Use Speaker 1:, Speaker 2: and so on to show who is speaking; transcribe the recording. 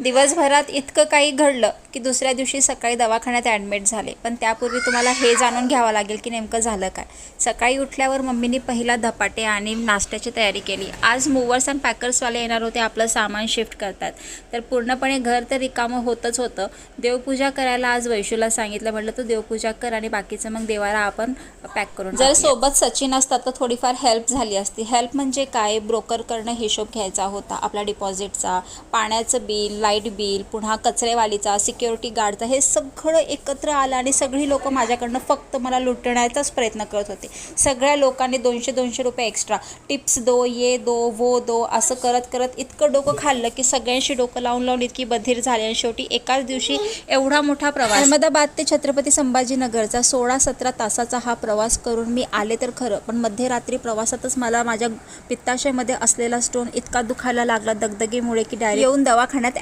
Speaker 1: दिवसभरात इतकं काही घडलं की दुसऱ्या दिवशी सकाळी दवाखान्यात ॲडमिट झाले. पण त्यापूर्वी तुम्हाला हे जाणून घ्यावं लागेल की नेमकं झालं काय. सकाळी उठल्यावर मम्मीनी पहिला धपाटे आणि नाश्त्याची तयारी केली. आज मूवर्स अँड पॅकर्सवाले येणार होते आपलं सामान शिफ्ट करतात. तर पूर्णपणे घर तर रिकामं होतच होतं. देवपूजा करायला आज वैशूला सांगितलं. म्हटलं तू देवपूजा कर आणि बाकीचं मग देवाला आपण पॅक करून जर सोबत सचिन असतात तर थोडीफार हेल्प झाली असती. हेल्प म्हणजे काय? ब्रोकर करणं हिशोब घ्यायचा होता आपला डिपॉझिटचा पाण्याचं बिल लाइट बिल पुन्हा कचरेवालीचा सिक्युरिटी गार्डचा हे सगळं एकत्र आलं आणि सगळी लोकं माझ्याकडनं फक्त मला लुटण्याचाच प्रयत्न करत होते. सगळ्या लोकांनी दोनशे दोनशे रुपये एक्स्ट्रा टिप्स दो ये दो वो दो असं करत करत इतकं डोकं खाल्लं की सगळ्यांशी डोकं लावून लावून इतकी बधीर झाली आणि शेवटी एकाच दिवशी एवढा मोठा प्रवास. अहमदाबाद ते छत्रपती संभाजीनगरचा सोळा सतरा तासाचा हा प्रवास करून मी आले तर खरं पण मध्यरात्री प्रवासातच मला माझ्या पित्ताशयामध्ये असलेला स्टोन इतका दुखायला लागला दगदगीमुळे की डायरेक्ट येऊन दवाखान्यात